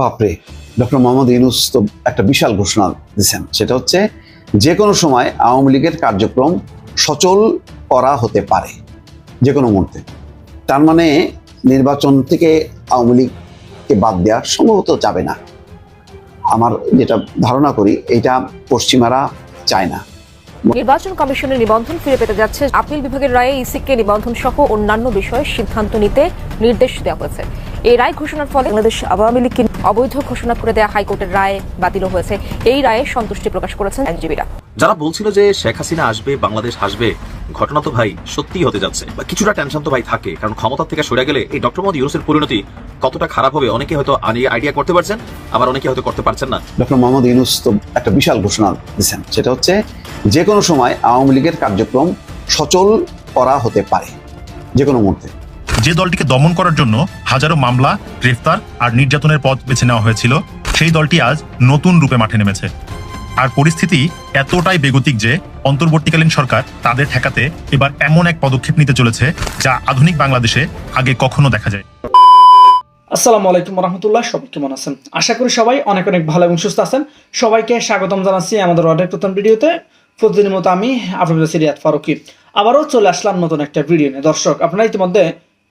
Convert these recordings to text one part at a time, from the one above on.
বাপরে, ডক্টর মোহাম্মদ ইউনুস তো একটা বিশাল ঘোষণা দিচ্ছেন সেটা হচ্ছে যে কোনো সময় আওয়ামী লীগের কার্যক্রম সচল করা হতে পারে যে কোনো মুহূর্তে। তার মানে নির্বাচন থেকে আওয়ামী লীগকে বাদ দেওয়া সম্ভবত যাবে না। আমার যেটা ধারণা করি, এটা পশ্চিমারা চায় না। নির্বাচন কমিশনের নিবন্ধন ফিরে পেতে যাচ্ছে আপিল বিভাগের রায়ে ইসিকে নিবন্ধন সহ অন্যান্য বিষয়ে সিদ্ধান্ত নিতে নির্দেশ দেওয়া হয়েছে। এই রায় ঘোষণার ফলে বাংলাদেশ আওয়ামী লীগকে অবৈধ ঘোষণা করে দেওয়া হাইকোর্টের রায় বাতিল হয়েছে। এই রায়ে সন্তুষ্টি প্রকাশ করেছেন আইনজীবীরা। যারা বলছিল যে শেখ হাসিনা আসবে বাংলাদেশ আসবে ঘটনা তো ভাই সত্যি হতে যাচ্ছে। বা কিছুটা টেনশন তো ভাই থাকে কারণ ক্ষমতা থেকে সরে গেলে এই ডক্টর মোহাম্মদ ইউনুসের পরিণতি কতটা খারাপ হবে অনেকে হয়তো আইডিয়া করতে পারছেন আবার অনেকে হয়তো করতে পারছেন না। ডক্টর মোহাম্মদ ইউনুস তো একটা বিশাল ঘোষণা দিচ্ছেন সেটা হচ্ছে যে কোনো সময় আওয়ামী লীগের কার্যক্রম সচল করা হতে পারে যে কোনো মুহূর্তে। যে দলটিকে দমন করার জন্য হাজারো মামলা, গ্রেফতার আর নির্যাতনের পথ বেছে নেওয়া হয়েছিল, সেই দলটি আজ নতুন রূপে মাঠে নেমেছে। আর পরিস্থিতি এতটাই বেগতিক যে অন্তর্বর্তীকালীন সরকার তাদের ঠেকাতে এবার এমন এক পদক্ষেপ নিতে চলেছে যা আধুনিক বাংলাদেশে আগে কখনো দেখা যায়। আসসালামু আলাইকুম রহমতুল্লাহ সবাই কেমন আছেন? আশা করি সবাই অনেক অনেক ভালো এবং সুস্থ আছেন। সবাইকে স্বাগতম জানাচ্ছি আমাদের অনেক প্রথম ভিডিওতে। প্রতিদিনের মতো আমি আপনাদের সিরিয়াত ফারুকি। আবারও চলে আসলাম নতুন একটা ভিডিও নিয়ে। দর্শক, আপনারা ইতিমধ্যে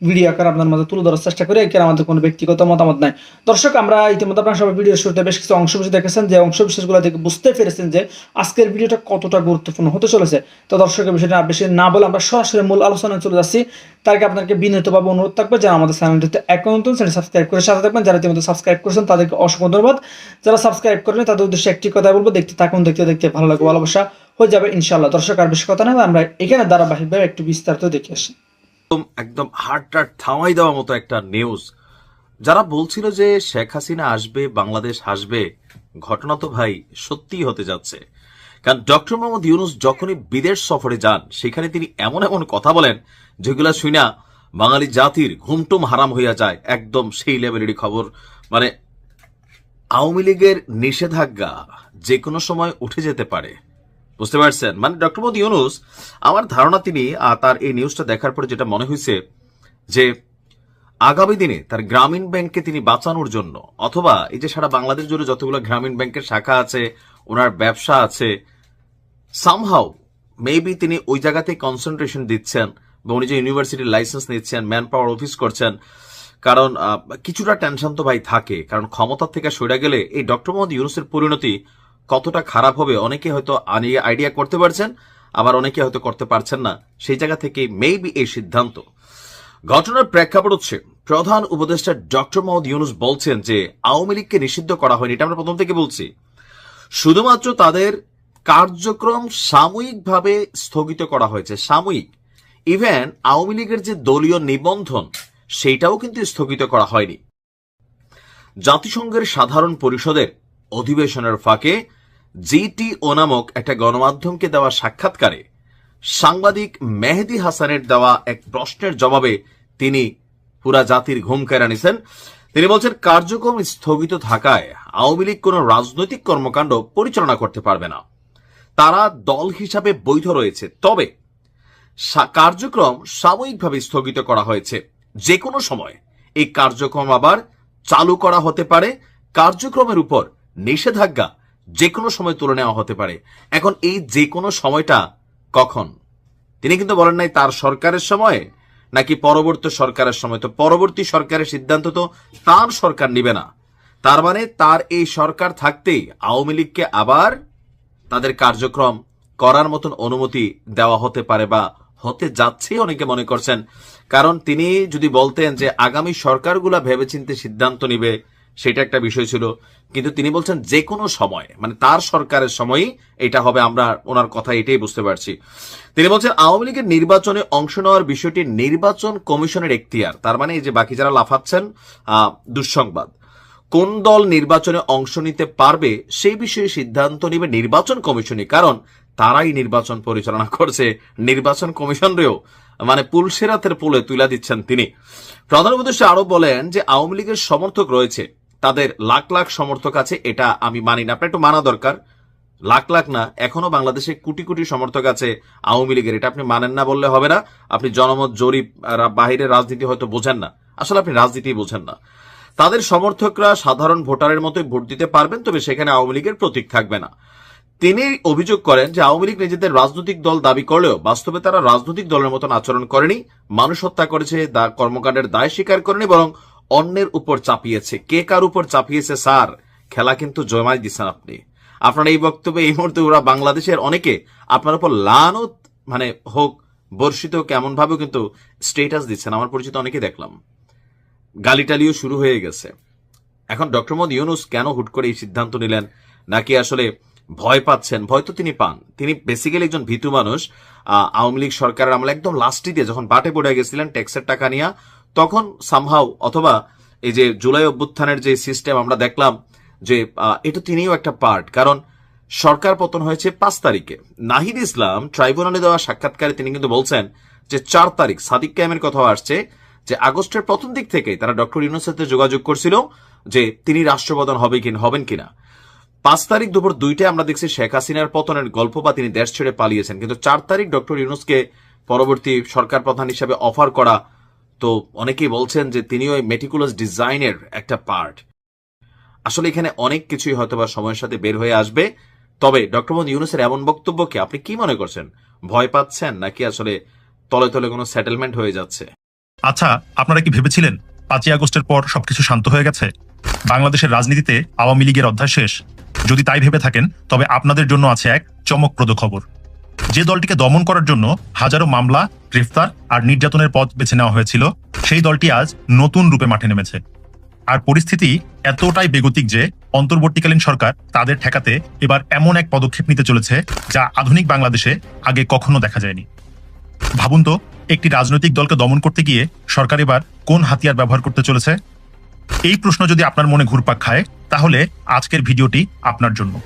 ভিডিও আকার আপনার মধ্যে তুলে ধরার চেষ্টা করি এখানে আমাদের কোনো ব্যক্তিগত মতামত নাই। দর্শক, আমরা ইতিমধ্যে আপনারা সবাই ভিডিও শুরুতে বেশ কিছু অংশ বিশেষ দেখেছেন, যে অংশ বিশেষগুলো থেকে বুঝতে পেরেছেন যে আজকের ভিডিওটা কতটা গুরুত্বপূর্ণ হতে চলেছে। তো দর্শকের বিষয়টা বেশি না বলে আমরা সরাসরি মূল আলোচনায় চলে যাচ্ছি। তার আগে আপনাকে বিনীতভাবে অনুরোধ থাকবে, যারা আমাদের চ্যানেলটিতে এখন নতুন চ্যানেল সাবস্ক্রাইব করে সাথে থাকবেন। যারা ইতিমধ্যে সাবস্ক্রাইব করেছেন, তাদেরকে অসংখ্য ধন্যবাদ। যারা সাবস্ক্রাইব করেন তাদের উদ্দেশ্যে একটি কথা বলব, দেখতে থাকুন, দেখতে দেখতে ভালো লাগবে, ভালোবাসা হয়ে যাবে ইনশাল্লাহ দর্শক, আর বেশি কথা নেই আমরা এখানে ধারাবাহিকভাবে একটু বিস্তারিত দেখে আসি। একদম একদম হার্ট টার্ট থামাই দেওয়ার মতো একটা নিউজ যারা বলছিল যে শেখ হাসিনা আসবে, বাংলাদেশ আসবে ঘটনা তো ভাই সত্যিই হতে যাচ্ছে। কারণ ডক্টর মোহাম্মদ ইউনুস যখনই বিদেশ সফরে যান, সেখানে তিনি এমন এমন কথা বলেন, যেগুলা শুনা বাঙালি জাতির ঘুমটুম হারাম হইয়া যায়। একদম সেই লেভেলেরই খবর। মানে আওয়ামী লীগের নিষেধাজ্ঞা যে কোনো সময় উঠে যেতে পারে। বুঝতে পারছেন? মানে ডক্টর মোদী ইউনুস, আমার ধারণা তিনি তার এই নিউজটা দেখার পরে যেটা মনে হয়েছে যে, আগামী দিনে তার গ্রামীণ ব্যাংককে তিনি বাঁচানোর জন্য, অথবা এই যে সারা বাংলাদেশ জুড়ে যতগুলো গ্রামীণ ব্যাংকের শাখা আছে, ওনার ব্যবসা আছে সামহাও মেবি তিনি ওই জায়গাতে কনসেন্ট্রেশন দিচ্ছেন, বা উনি যে ইউনিভার্সিটির লাইসেন্স নিচ্ছেন ম্যান পাওয়ার অফিস করছেন, কারণ কিছুটা টেনশন তো ভাই থাকে, কারণ ক্ষমতা থেকে সরে গেলে এই ডক্টর মোহাম্মদ ইউনুসের পরিণতি কতটা খারাপ হবে অনেকে হয়তো আইডিয়া করতে পারছেন, আবার অনেকে হয়তো করতে পারছেন না। সেই জায়গা থেকে মেবি এই সিদ্ধান্ত। ঘটনার প্রেক্ষাপট হচ্ছে, প্রধান উপদেষ্টা ডক্টর মোহাম্মদ ইউনুস বলছেন যে আওয়ামী লীগকে নিষিদ্ধ করা হয়নি, এটা আমরা প্রথম থেকে বলছি। শুধুমাত্র তাদের কার্যক্রম সাময়িকভাবে স্থগিত করা হয়েছে, সাময়িক। ইভেন আওয়ামী লীগের যে দলীয় নিবন্ধন, সেইটাও কিন্তু স্থগিত করা হয়নি। জাতিসংঘের সাধারণ পরিষদের অধিবেশনের ফাঁকে জিটি ও নামক একটা গণমাধ্যমকে দেওয়া সাক্ষাৎকারে সাংবাদিক মেহেদি হাসানের দেওয়া এক প্রশ্নের জবাবে তিনি পুরা জাতির ঘুম কেড়ে নিছেন। তিনি বলছেন, কার্যক্রম স্থগিত থাকায় আওয়ামী লীগ কোন রাজনৈতিক কর্মকাণ্ড পরিচালনা করতে পারবে না। তারা দল হিসাবে বৈধ রয়েছে। তবে কার্যক্রম সাময়িকভাবে স্থগিত করা হয়েছে। যে কোনো সময় এই কার্যক্রম আবার চালু করা হতে পারে। কার্যক্রমের উপর নিষেধাজ্ঞা যে কোনো সময় তুলে নেওয়া হতে পারে। এখন এই যে কোনো সময়টা কখন? তিনি কিন্তু বলেন নাই তার সরকারের সময়, নাকি পরবর্তী সরকারের সময়। তো পরবর্তী সরকারের সিদ্ধান্ত তো তার সরকার নিবে না। তার মানে তার এই সরকার থাকতেই আওয়ামী লীগকে আবার তাদের কার্যক্রম করার মতন অনুমতি দেওয়া হতে পারে বা হতে যাচ্ছে অনেকে মনে করছেন। কারণ তিনি যদি বলতেন যে আগামী সরকারগুলা ভেবেচিন্তে সিদ্ধান্ত নিবে সেটা একটা বিষয় ছিল। কিন্তু তিনি বলছেন যে কোনো সময় মানে তার সরকারের সময়ই এটা হবে, আমরা ওনার কথা এটাই বুঝতে পারছি। তিনি বলছেন, আওয়ামী লীগের নির্বাচনে অংশ নেওয়ার বিষয়টি নির্বাচন কমিশনের এখতিয়ার। তার মানে এই যে বাকি যারা লাফাচ্ছেন দুঃসংবাদ। কোন দল নির্বাচনে অংশ নিতে পারবে, সেই বিষয়ে সিদ্ধান্ত নেবে নির্বাচন কমিশনই। কারণ তারাই নির্বাচন পরিচালনা করছে, নির্বাচন কমিশনরেও মানে পুলসেরাতের পোলে তুলে দিচ্ছেন তিনি। প্রধান উপদেষ্টা আরও বলেন যে আওয়ামী লীগের সমর্থক রয়েছে। তাদের লাখ লাখ সমর্থক আছে, এটা আমি মানি না। আপনার একটু মানা দরকার। লাখ লাখ না, এখনও বাংলাদেশে কোটি কোটি সমর্থক আছে আওয়ামী লীগের, এটা আপনি মানেন না বললে হবে না। আপনি জনমত জরিপ বাহিরের রাজনীতি হয়তো বোঝেন না। আসলে আপনি রাজনীতি বোঝেন না। তাদের সমর্থকরা সাধারণ ভোটারের মতোই ভোট দিতে পারবেন, তবে সেখানে আওয়ামী লীগের প্রতীক থাকবে না। তিনি অভিযোগ করেন যে আওয়ামী লীগ নিজেদের রাজনৈতিক দল দাবি করলেও বাস্তবে তারা রাজনৈতিক দলের মতন আচরণ করেনি। মানুষ হত্যা করেছে কর্মকাণ্ডের দায় স্বীকার করেনি, বরং অন্যের উপর চাপিয়েছে। কে কার উপর চাপিয়েছে, স্যার? খেলা কিন্তু জমাই দিচ্ছেন আপনি। আপনার এই বক্তব্যে এই মুহূর্তে ওরা বাংলাদেশের অনেকে আপনার উপর লানত মানে হোক, বর্ষিত কেমন ভাবেও কিন্তু স্টেটাস দিচ্ছেন। আমার পরিচিত অনেকে দেখলাম। গালিটালিও শুরু হয়ে গেছে। এখন ডক্টর মোহাম্মদ ইউনুস কেন হুট করে এই সিদ্ধান্ত নিলেন? নাকি আসলে ভয় পাচ্ছেন? ভয় তো তিনি পান। তিনি বেসিক্যালি একজন ভীতু মানুষ। আওয়ামী লীগ সরকারের আমলে একদম লাস্টিতে যখন বাটে পড়ে গেছিলেন, ট্যাক্সের টাকা নিয়ে তখন সামহাও অথবা এই যে জুলাই অভ্যুত্থানের যে সিস্টেম আমরা দেখলাম যে এটা তিনিও একটা পার্ট কারণ সরকার পতন হয়েছে পাঁচ তারিখে। নাহিদ ইসলাম ট্রাইব্যুনালে দেওয়া সাক্ষাৎকারে তিনি কিন্তু বলছেন যে, চার তারিখ সাদিক ক্যামের কথাও আসছে যে, আগস্টের প্রথম দিক থেকে তারা ডক্টর ইউনুসের সাথে যোগাযোগ করছিল যে, তিনি রাষ্ট্রপ্রধান হবে কিনা, হবেন কিনা। পাঁচ তারিখ দুপুর দুইটায় আমরা দেখছি শেখ হাসিনার পতনের গল্প বা তিনি দেশ ছেড়ে পালিয়েছেন। কিন্তু চার তারিখ ডক্টর ইউনুসকে পরবর্তী সরকার প্রধান হিসাবে অফার করা তো অনেকেই বলছেন যে তিনি ওই মেটিকুলাস ডিজাইনের একটা পার্ট আসলে এখানে অনেক কিছুই হয়তো বা সময়ের সাথে বের হয়ে আসবে। তবে ডক্টর মোহাম্মদ ইউনুসের এমন বক্তব্যকে আপনি কি মনে করছেন? ভয় পাচ্ছেন নাকি আসলে তলে তলে কোনো সেটেলমেন্ট হয়ে যাচ্ছে? আচ্ছা আপনারা কি ভেবেছিলেন পাঁচই আগস্টের পর সবকিছু শান্ত হয়ে গেছে? বাংলাদেশের রাজনীতিতে আওয়ামী লীগের অধ্যায় শেষ। যদি তাই ভেবে থাকেন, তবে আপনাদের জন্য আছে এক চমকপ্রদ খবর। যে দলটিকে দমন করার জন্য হাজারো মামলা, গ্রেফতার আর নির্যাতনের পথ বেছে নেওয়া হয়েছিল, সেই দলটি আজ নতুন রূপে মাঠে নেমেছে। আর পরিস্থিতি এতটাই বেগতিক যে অন্তর্বর্তীকালীন সরকার তাদের ঠেকাতে এবার এমন এক পদক্ষেপ নিতে চলেছে যা আধুনিক বাংলাদেশে আগে কখনো দেখা যায়নি। ভাবুন তো, একটি রাজনৈতিক দলকে দমন করতে গিয়ে সরকার এবার কোন হাতিয়ার ব্যবহার করতে চলেছে? এই প্রশ্ন যদি আপনার মনে ঘুরপাক খায়, তাহলে আজকের ভিডিওটি আপনার জন্য।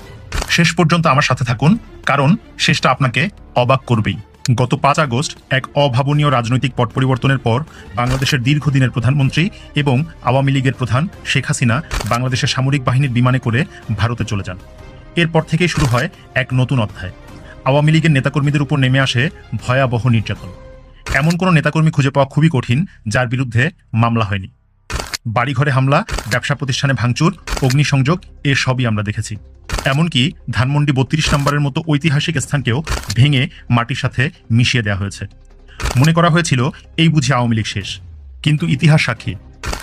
শেষ পর্যন্ত আমার সাথে থাকুন, কারণ শেষটা আপনাকে অবাক করবেই। গত পাঁচ আগস্ট এক অভাবনীয় রাজনৈতিক পট পরিবর্তনের পর বাংলাদেশের দীর্ঘদিনের প্রধানমন্ত্রী এবং আওয়ামী লীগের প্রধান শেখ হাসিনা বাংলাদেশের সামরিক বাহিনীর বিমানে করে ভারতে চলে যান। এরপর থেকেই শুরু হয় এক নতুন অধ্যায়। আওয়ামী লীগের নেতাকর্মীদের উপর নেমে আসে ভয়াবহ নির্যাতন। এমন কোনো নেতাকর্মী খুঁজে পাওয়া খুবই কঠিন, যার বিরুদ্ধে মামলা হয়নি। বাড়িঘরে হামলা, ব্যবসা প্রতিষ্ঠানে ভাঙচুর, অগ্নিসংযোগ এর সবই আমরা দেখেছি। এমনকি ধানমন্ডি বত্রিশ নম্বরের মতো ঐতিহাসিক স্থানকেও ভেঙে মাটির সাথে মিশিয়ে দেওয়া হয়েছে। মনে করা হয়েছিল, এই বুঝি আওয়ামী লীগ শেষ। কিন্তু ইতিহাস সাক্ষী,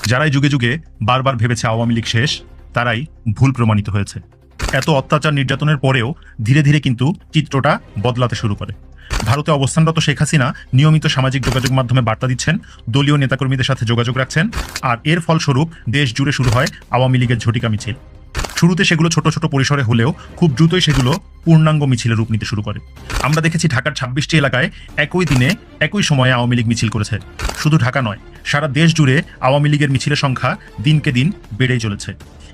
যারাই যুগে যুগে বারবার ভেবেছে আওয়ামী লীগ শেষ, তারাই ভুল প্রমাণিত হয়েছে। এত অত্যাচার নির্যাতনের পরেও ধীরে ধীরে কিন্তু চিত্রটা বদলাতে শুরু করে। ভারতে অবস্থানরত শেখ হাসিনা নিয়মিত সামাজিক যোগাযোগ মাধ্যমে বার্তা দিচ্ছেন, দলীয় নেতাকর্মীদের সাথে যোগাযোগ রাখছেন আর এর ফলস্বরূপ দেশ জুড়ে শুরু হয় আওয়ামী লীগের ঝটিকা মিছিল। শুরুতে সেগুলো ছোট ছোট পরিসরে হলেও খুব দ্রুতই সেগুলো পূর্ণাঙ্গ মিছিলে রূপ নিতে শুরু করে। আমরা দেখেছি ঢাকার ছাব্বিশটি এলাকায় একই দিনে, একই সময়ে আওয়ামী লীগ মিছিল করেছে। শুধু ঢাকা নয়, সারা দেশ জুড়ে আওয়ামী লীগের মিছিলের সংখ্যা দিনকে দিন বেড়েই চলেছে।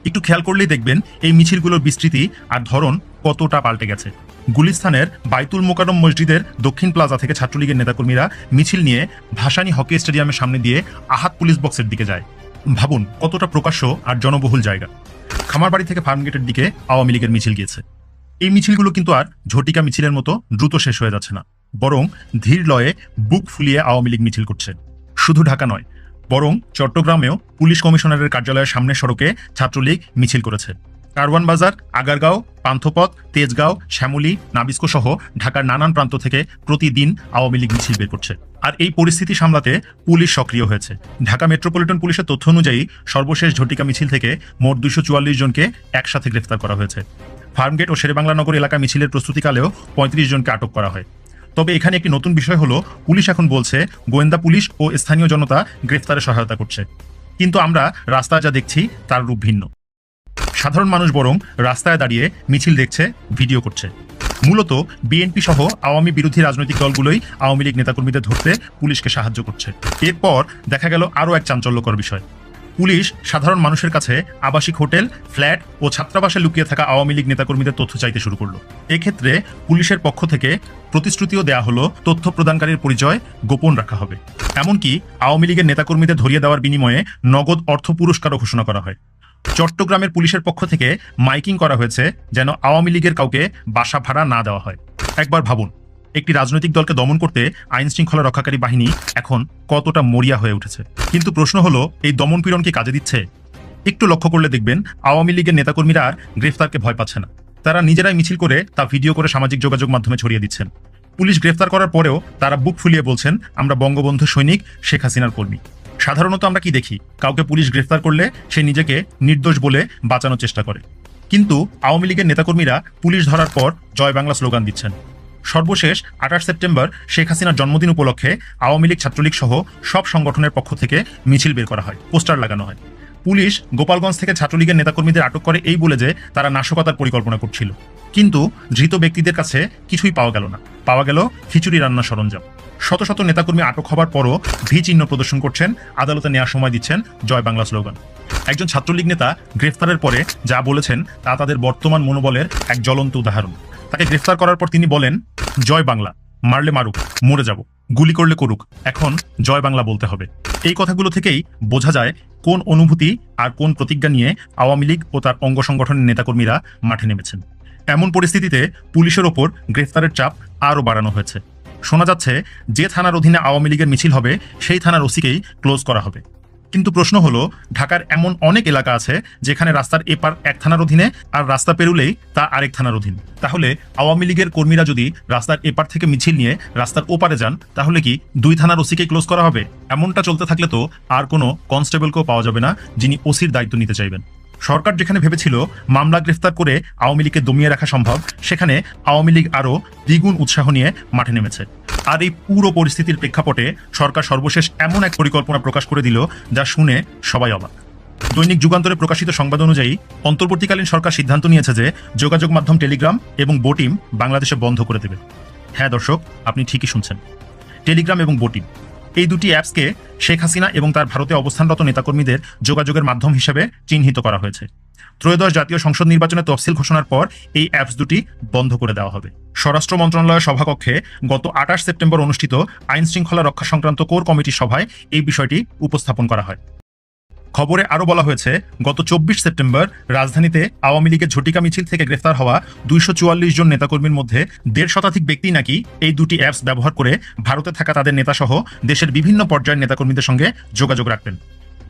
একটু খেয়াল করলেই দেখবেন এই মিছিলগুলোর বিস্তৃতি আর ধরন কতটা পাল্টে গেছে। গুলিস্তানের বাইতুল মোকারম মসজিদের দক্ষিণ প্লাজা থেকে ছাত্রলীগের নেতাকর্মীরা মিছিল নিয়ে ভাসানী হকি স্টেডিয়ামের সামনে দিয়ে আহাত পুলিশ বক্সের দিকে যায়। ভাবুন, কতটা প্রকাশ্য আর জনবহুল জায়গা। খামারবাড়ি থেকে ফার্মগেটের দিকে আওয়ামী লীগের মিছিল গিয়েছে। এই মিছিলগুলো কিন্তু আর ঝটিকা মিছিলের মতো দ্রুত শেষ হয়ে যাচ্ছে না। বরং ধীর লয়ে বুক ফুলিয়ে আওয়ামী লীগ মিছিল করছে। শুধু ঢাকা নয়, বরং চট্টগ্রামেও পুলিশ কমিশনারের কার্যালয়ের সামনের সড়কে ছাত্রলীগ মিছিল করেছে। কারওয়ান বাজার, আগারগাঁও, পান্থপথ, তেজগাঁও, শ্যামলী নাবিস্কো সহ ঢাকার নানান প্রান্ত থেকে প্রতিদিন আওয়ামী লীগ মিছিল বের করছে। আর এই পরিস্থিতি সামলাতে পুলিশ সক্রিয় হয়েছে। ঢাকা মেট্রোপলিটন পুলিশের তথ্য অনুযায়ী সর্বশেষ ঝটিকা মিছিল থেকে মোট দুশো জনকে একসাথে গ্রেফতার করা হয়েছে। ফার্মগেট ও শেরেবাংলা নগর এলাকা মিছিলের প্রস্তুতিকালেও পঁয়ত্রিশ জনকে আটক করা হয়। তবে এখানে একটি নতুন বিষয় হলো, পুলিশ এখন বলছে, গোয়েন্দা পুলিশ ও স্থানীয় জনতা গ্রেফতারে সহায়তা করছে। কিন্তু আমরা রাস্তায় যা দেখছি, তার রূপ ভিন্ন। সাধারণ মানুষ বরং রাস্তায় দাঁড়িয়ে মিছিল দেখছে, ভিডিও করছে। মূলত বিএনপি সহ আওয়ামী বিরোধী রাজনৈতিক দলগুলোই আওয়ামী লীগ নেতাকর্মীদের ধরতে পুলিশকে সাহায্য করছে। এরপর দেখা গেল আরও এক চাঞ্চল্যকর বিষয়। পুলিশ সাধারণ মানুষের কাছে আবাসিক হোটেল, ফ্ল্যাট ও ছাত্রাবাসে লুকিয়ে থাকা আওয়ামী লীগ নেতাকর্মীদের তথ্য চাইতে শুরু করল। এক্ষেত্রে পুলিশের পক্ষ থেকে প্রতিশ্রুতিও দেয়া হলো তথ্য প্রদানকারীর পরিচয় গোপন রাখা হবে। এমনকি আওয়ামী লীগের নেতাকর্মীদের ধরিয়ে দেওয়ার বিনিময়ে নগদ অর্থ পুরস্কারও ঘোষণা করা হয়। চট্টগ্রামের পুলিশের পক্ষ থেকে মাইকিং করা হয়েছে যেন আওয়ামী লীগের কাউকে বাসা ভাড়া না দেওয়া হয়। একবার ভাবুন, একটি রাজনৈতিক দলকে দমন করতে আইন শৃঙ্খলা রক্ষাকারী বাহিনী এখন কতটা মরিয়া হয়ে উঠেছে। কিন্তু প্রশ্ন হলো, এই দমন পীড়ন কি কাজে দিচ্ছে? একটু লক্ষ্য করলে দেখবেন, আওয়ামী লীগের নেতাকর্মীরা আর গ্রেফতারকে ভয় পাচ্ছে না। তারা নিজেরাই মিছিল করে তা ভিডিও করে সামাজিক যোগাযোগ মাধ্যমে ছড়িয়ে দিচ্ছেন। পুলিশ গ্রেফতার করার পরেও তারা বুক ফুলিয়ে বলছেন, আমরা বঙ্গবন্ধু সৈনিক, শেখ হাসিনার কর্মী। সাধারণত আমরা কি দেখি? কাউকে পুলিশ গ্রেফতার করলে সে নিজেকে নির্দোষ বলে বাঁচানোর চেষ্টা করে। কিন্তু আওয়ামী লীগের নেতাকর্মীরা পুলিশ ধরার পর জয় বাংলা স্লোগান দিচ্ছেন। সর্বশেষ আঠাশ সেপ্টেম্বর শেখ হাসিনার জন্মদিন উপলক্ষে আওয়ামী লীগ, ছাত্রলীগ সহ সব সংগঠনের পক্ষ থেকে মিছিল বের করা হয়, পোস্টার লাগানো হয়। পুলিশ গোপালগঞ্জ থেকে ছাত্রলীগের নেতাকর্মীদের আটক করে এই বলে যে তারা নাশকতার পরিকল্পনা করছিল। কিন্তু ধৃত ব্যক্তিদের কাছে কিছুই পাওয়া গেল না। পাওয়া গেল খিচুড়ি রান্নার সরঞ্জাম। শত শত নেতাকর্মী আটক হবার পরও ভি চিহ্ন প্রদর্শন করছেন, আদালতে নেওয়ার সময় দিচ্ছেন জয় বাংলা স্লোগান। একজন ছাত্রলীগ নেতা গ্রেফতারের পরে যা বলেছেন তা তাদের বর্তমান মনোবলের এক জ্বলন্ত উদাহরণ। তাকে গ্রেফতার করার পর তিনি বলেন, জয় বাংলা। মারলে মারুক, মরে যাব, গুলি করলে করুক। এখন জয় বাংলা বলতে হবে। এই কথাগুলো থেকেই বোঝা যায় কোন অনুভূতি আর কোন প্রতিজ্ঞা নিয়ে আওয়ামী লীগ ও তার অঙ্গ সংগঠনের নেতাকর্মীরা মাঠে নেমেছেন। এমন পরিস্থিতিতে পুলিশের ওপর গ্রেফতারের চাপ আরও বাড়ানো হয়েছে। শোনা যাচ্ছে, যে থানার অধীনে আওয়ামী লীগের মিছিল হবে, সেই থানার ওসিকেই ক্লোজ করা হবে। কিন্তু প্রশ্ন হলো, ঢাকার এমন অনেক এলাকা আছে যেখানে রাস্তার এপার এক থানার অধীনে আর রাস্তা পেরুলেই তা আরেক থানার অধীন। তাহলে আওয়ামী লীগের কর্মীরা যদি রাস্তার এপার থেকে মিছিল নিয়ে রাস্তার ওপারে যান, তাহলে কি দুই থানার ওসিকে ক্লোজ করা হবে? এমনটা চলতে থাকলে তো আর কোনো কনস্টেবলকেও পাওয়া যাবে না, যিনি ওসির দায়িত্ব নিতে চাইবেন। সরকার যেখানে ভেবেছিল মামলা গ্রেফতার করে আওয়ামী লীগকে দমিয়ে রাখা সম্ভব, সেখানে আওয়ামী লীগ আরও দ্বিগুণ উৎসাহ নিয়ে মাঠে নেমেছে। আর এই পুরো পরিস্থিতির প্রেক্ষাপটে সরকার সর্বশেষ এমন এক পরিকল্পনা প্রকাশ করে দিল যা শুনে সবাই অবাক। দৈনিক যুগান্তরে প্রকাশিত সংবাদ অনুযায়ী অন্তর্বর্তীকালীন সরকার সিদ্ধান্ত নিয়েছে যে যোগাযোগ মাধ্যম টেলিগ্রাম এবং বোটিম বাংলাদেশে বন্ধ করে দেবে। হ্যাঁ দর্শক, আপনি ঠিকই শুনছেন। টেলিগ্রাম এবং বোটিম, এই দুটি অ্যাপসকে শেখ হাসিনা এবং তার ভারতে অবস্থানরত নেতাকর্মীদের যোগাযোগের মাধ্যম হিসেবে চিহ্নিত করা হয়েছে। ত্রয়োদশ জাতীয় সংসদ নির্বাচনের তফসিল ঘোষণার পর এই অ্যাপস দুটি বন্ধ করে দেওয়া হবে। স্বরাষ্ট্র মন্ত্রণালয়ের সভাকক্ষে গত আঠাশ সেপ্টেম্বর অনুষ্ঠিত আইন শৃঙ্খলা রক্ষা সংক্রান্ত কোর কমিটির সভায় এই বিষয়টি উপস্থাপন করা হয়। খবরে আরও বলা হয়েছে, গত চব্বিশ সেপ্টেম্বর রাজধানীতে আওয়ামী লীগের ঝটিকা মিছিল থেকে গ্রেফতার হওয়া দুইশো চুয়াল্লিশ জন নেতাকর্মীর মধ্যে দেড় শতাধিক ব্যক্তি নাকি এই দুটি অ্যাপস ব্যবহার করে ভারতে থাকা তাদের নেতাসহ দেশের বিভিন্ন পর্যায়ের নেতাকর্মীদের সঙ্গে যোগাযোগ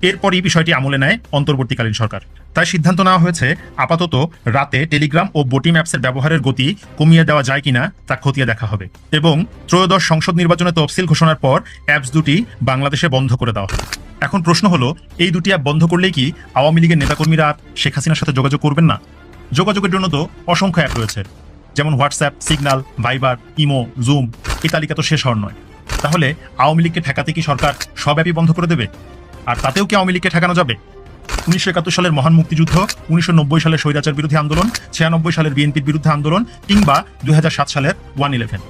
রাখবেন এরপরই বিষয়টি আমলে নেয় অন্তর্বর্তীকালীন সরকার। তাই সিদ্ধান্ত নেওয়া হয়েছে, আপাতত রাতে টেলিগ্রাম ও বোটিম অ্যাপসের ব্যবহারের গতি কমিয়ে দেওয়া যায় কিনা তা খতিয়ে দেখা হবে এবং ত্রয়োদশ সংসদ নির্বাচনে তফসিল ঘোষণার পর অ্যাপস দুটি বাংলাদেশে বন্ধ করে দেওয়া হবে। এখন প্রশ্ন হলো, এই দুটি অ্যাপ বন্ধ করলেই কি আওয়ামী লীগের নেতাকর্মীরা আর শেখ হাসিনার সাথে যোগাযোগ করবেন না? যোগাযোগের জন্য তো অসংখ্য অ্যাপ রয়েছে, যেমন WhatsApp Signal Viber, imo, Zoom, এই তালিকা তো শেষ হওয়ার নয়। তাহলে আওয়ামী লীগকে ঠেকাতে কি সরকার সব অ্যাপই বন্ধ করে দেবে? আর তাতেও কি আওয়ামী লীগকে ঠেকানো যাবে? উনিশশো একাত্তর সালের মহান মুক্তিযুদ্ধ, উনিশশো নব্বই সালের স্বৈরাচার বিরোধী আন্দোলন, ছিয়ানব্বই সালের বিএনপির বিরুদ্ধে আন্দোলন, কিংবা দুই সালের ওয়ান ইলেভেন।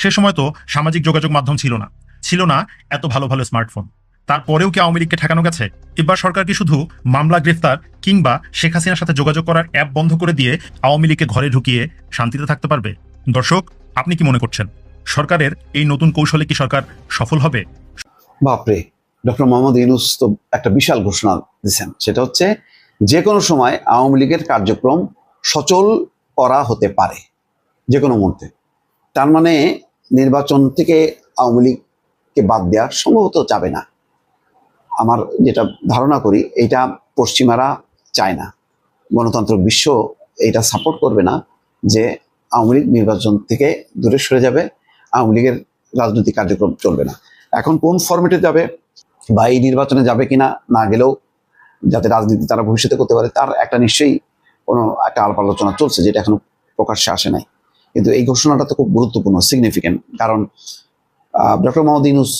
সে সময় তো সামাজিক যোগাযোগ মাধ্যম ছিল না ছিল না এত ভালো ভালো স্মার্টফোন। তারপরেও কি আওয়ামী লীগকে ঠেকানো গেছে? এবার সরকার কি শুধু মামলা, গ্রেফতার, কিংবা শেখ হাসিনার সাথে যোগাযোগ করার অ্যাপ বন্ধ করে দিয়ে আওয়ামী লীগকে ঘরে ঢুকিয়ে শান্তিতে থাকতে পারবে? দর্শক, আপনি কি মনে করছেন? সরকারের এই নতুন কৌশলে কি সরকার সফল হবে? বাপরে ডক্টর মোহাম্মদ ইউনুস তো একটা বিশাল ঘোষণা দিচ্ছেন সেটা হচ্ছে যে কোনো সময় আওয়ামী লীগের কার্যক্রম সচল করা হতে পারে যে কোনো মুহূর্তে। তার মানে নির্বাচন থেকে আওয়ামী লীগকে বাদ দেওয়া সম্ভবত যাবে না। আমার যেটা ধারণা করি, এটা পশ্চিমারা চায় না। গণতন্ত্র বিশ্ব এটা সাপোর্ট করবে না যে আওয়ামী লীগ নির্বাচন থেকে দূরে সরে যাবে, আওয়ামী লীগের রাজনৈতিক কার্যক্রম চলবে না। এখন কোন ফরম্যাটে যাবে বা এই নির্বাচনে যাবে কিনা না গেলেও যাতে রাজনীতি তারা ভবিষ্যতে করতে পারে, তার একটা নিশ্চয়ই কোনো একটা আলাপ আলোচনা চলছে যেটা এখনও প্রকাশ্যে আসে নাই। কিন্তু এই ঘোষণাটা তো খুব গুরুত্বপূর্ণ সিগনিফিকেন্ট কারণ ডক্টর মোহাম্মদ ইউনুস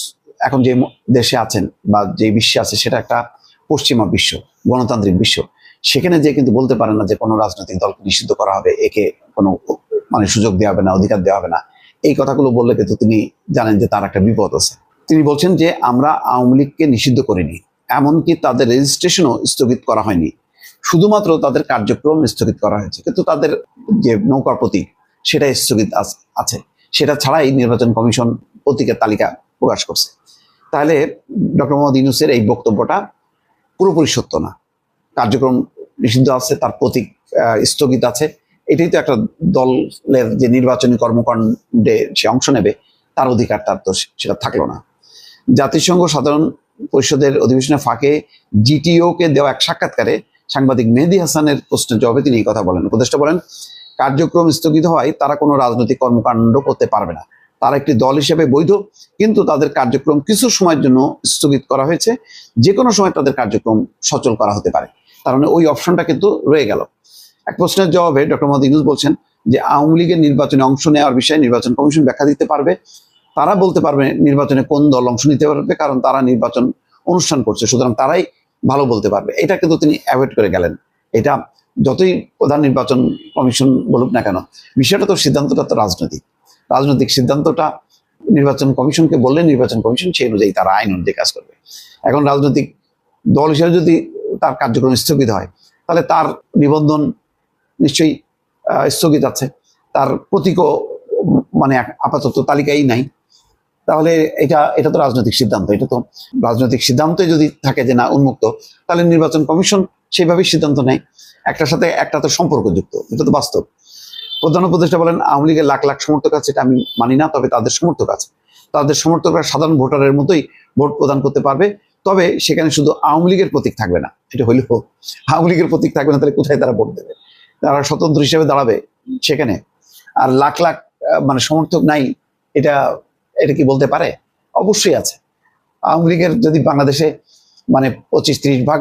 এখন যে দেশে আছেন বা যে বিশ্বে আছে সেটা একটা পশ্চিমা বিশ্ব, গণতান্ত্রিক বিশ্ব। সেখানে যে কিন্তু বলতে পারে না যে কোনো রাজনৈতিক দলকে নিষিদ্ধ করা হবে, একে কোনো মানে সুযোগ দেওয়া হবে না, অধিকার দেওয়া হবে না। এই কথাগুলো বললে কিন্তু তিনি জানেন যে তার একটা বিপদ আছে। তিনি বলছেন যে আমরা আওয়ামী লীগকে নিষিদ্ধ করিনি, এমনকি তাদের রেজিস্ট্রেশনও স্থগিত করা হয়নি। শুধুমাত্র তাদের কার্যক্রম স্থগিত করা হয়েছে, কিন্তু তাদের যে নৌকার প্রতীক সেটা স্থগিত আছে। সেটা ছাড়াই নির্বাচন কমিশন প্রতীকের তালিকা প্রকাশ করছে। তাহলে ডক্টর মোহাম্মদ ইউনুসের এই বক্তব্যটা পুরোপুরি সত্য না। কার্যক্রম নিষিদ্ধ আছে, তার প্রতীক স্থগিত আছে। এটাই তো একটা দলের যে নির্বাচনী কর্মকাণ্ডে সে অংশ নেবে, তার অধিকার তার তো সেটা থাকল না। জাতিসংঘ সাধারণ পরিষদের অধিবেশনে ফাঁকে জিটিও কে দেওয়া এক সাক্ষাৎকারে সাংবাদিক মেহেদি হাসানের প্রশ্নের জবাবে তিনি এই কথা বলেন। উপদেষ্টা বলেন, কার্যক্রম স্থগিত হওয়ায় তারা কোনো রাজনৈতিক কর্মকাণ্ড করতে পারবে না। তারা একটি দল হিসেবে বৈধ, কিন্তু তাদের কার্যক্রম কিছু সময়ের জন্য স্থগিত করা হয়েছে। যে কোনো সময় তাদের কার্যক্রম সচল করা হতে পারে। তার মানে ওই অপশনটা কিন্তু রয়ে গেল। এক প্রশ্নের জবাবে ডক্টর মোহাম্মদ ইউনুস বলছেন যে, আওয়ামী লীগের নির্বাচনে অংশ নেওয়ার বিষয়ে নির্বাচন কমিশন ব্যাখ্যা দিতে পারবে। তারা বলতে পারবে নির্বাচনে কোন দল অংশ নিতে পারবে, কারণ তারা নির্বাচন অনুষ্ঠান করছে, সুতরাং তারাই ভালো বলতে পারবে। এটা কিন্তু তিনি অ্যাভয়েড করে গেলেন। এটা যতই প্রধান নির্বাচন কমিশন বলুক না কেন, বিষয়টা তো সিদ্ধান্তটা তো রাজনৈতিক। রাজনৈতিক সিদ্ধান্তটা নির্বাচন কমিশনকে বললে নির্বাচন কমিশন সেই অনুযায়ী তারা আইন অনুযায়ী কাজ করবে। এখন রাজনৈতিক দল হিসেবে যদি তার কার্যক্রম স্থগিত হয়, তাহলে তার নিবন্ধন নিশ্চয়ই স্থগিত আছে। তার প্রতীকও মানে আপাতত তালিকাই নাই। তাহলে এটা এটা তো রাজনৈতিক সিদ্ধান্ত, এটা তো রাজনৈতিক সিদ্ধান্তে যদি থাকে যে না, উন্মুক্ত, তাহলে নির্বাচন কমিশন সেইভাবেই সিদ্ধান্ত নেয়। একটার সাথে একটা তো সম্পর্কযুক্ত, এটা তো বাস্তব। প্রধান উপদেষ্টা বলেন, আওয়ামী লীগের লাখ লাখ সমর্থক আছে, এটা আমি মানি না, তবে তাদের সমর্থক আছে। তাদের সমর্থকরা সাধারণ ভোটারের মতোই ভোট প্রদান করতে পারবে, তবে সেখানে শুধু আওয়ামী লীগের প্রতীক থাকবে না, এটা হইলেও আওয়ামী লীগের প্রতীক থাকবে না, তাহলে কোথায় তারা ভোট দেবে? তারা স্বতন্ত্র হিসেবে দাঁড়াবে সেখানে। আর লাখ লাখ মানে সমর্থক নাই, এটা এটা কি বলতে পারে? অবশ্যই আছে। আওয়ামী লীগের যদি বাংলাদেশে মানে পঁচিশ ত্রিশ ভাগ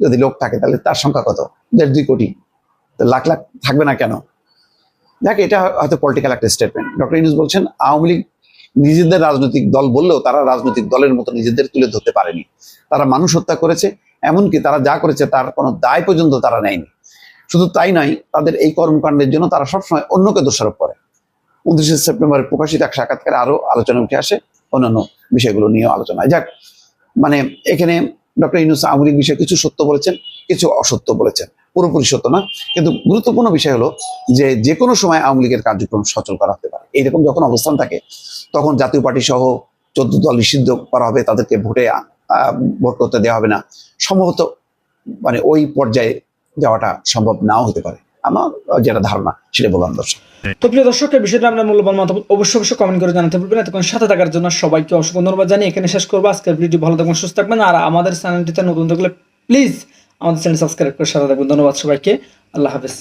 যদি লোক থাকে, তাহলে তার সংখ্যা কত? দেড় দুই কোটি। লাখ লাখ থাকবে না কেন? দেখ, এটা হয়তো পলিটিক্যাল একটা স্টেটমেন্ট ডক্টর ইউনুস বলছেন, আওয়ামী লীগ নিজেদের রাজনৈতিক দল বললেও তারা রাজনৈতিক দলের মতো নিজেদের তুলে ধরতে পারেনি। তারা মানুষ হত্যা করেছে, এমনকি তারা যা করেছে তার কোনো দায় পর্যন্ত তারা নেয়নি। শুধু তাই নয়, তাদের এই কর্মকাণ্ডের জন্য তারা সবসময় অন্যকে দোষারোপ করে। উনত্রিশে সেপ্টেম্বরে প্রকাশিত এক সাক্ষাৎকারে আরও আলোচনা উঠে আসে, অন্যান্য বিষয়গুলো নিয়ে আলোচনা যাক মানে এখানে ডক্টর ইউনুস আওয়ামী বিষয়ে কিছু সত্য বলেছেন, কিছু অসত্য বলেছেন। পুরোপুরি সত্য না, কিন্তু গুরুত্বপূর্ণ বিষয় হলো যে যে কোনো সময় আওয়ামী লীগের কার্যক্রম সচল করা হতে পারে। এইরকম যখন অবস্থান থাকে, তখন জাতীয় পার্টি সহ চোদ্দ দল নিষিদ্ধ করা হবে, তাদেরকে ভোটে ভোট করতে দেওয়া হবে না। সম্ভবত মানে ওই পর্যায়ে যাওয়াটা সম্ভব নাও হতে পারে। আমার যেটা ধারণা সেটা বললাম দর্শক। তো প্রিয় দর্শক, এই বিষয়টা আমরা মূল্যবান মতামত অবশ্যই অবশ্যই কমেন্ট করে জানাতে পারবেন এতক্ষণ সাথে থাকার জন্য সবাইকে অসংখ্য ধন্যবাদ জানিয়ে এখানে শেষ করব। আজকের ভিডিও ভালো থাকবেন, সুস্থ থাকবেন। আর আমাদের চ্যানেলটিতে নতুন থাকলে প্লিজ আমাদের চ্যানেল সাবস্ক্রাইব করে সাথে থাকবেন। ধন্যবাদ সবাইকে। আল্লাহ হাফেজ।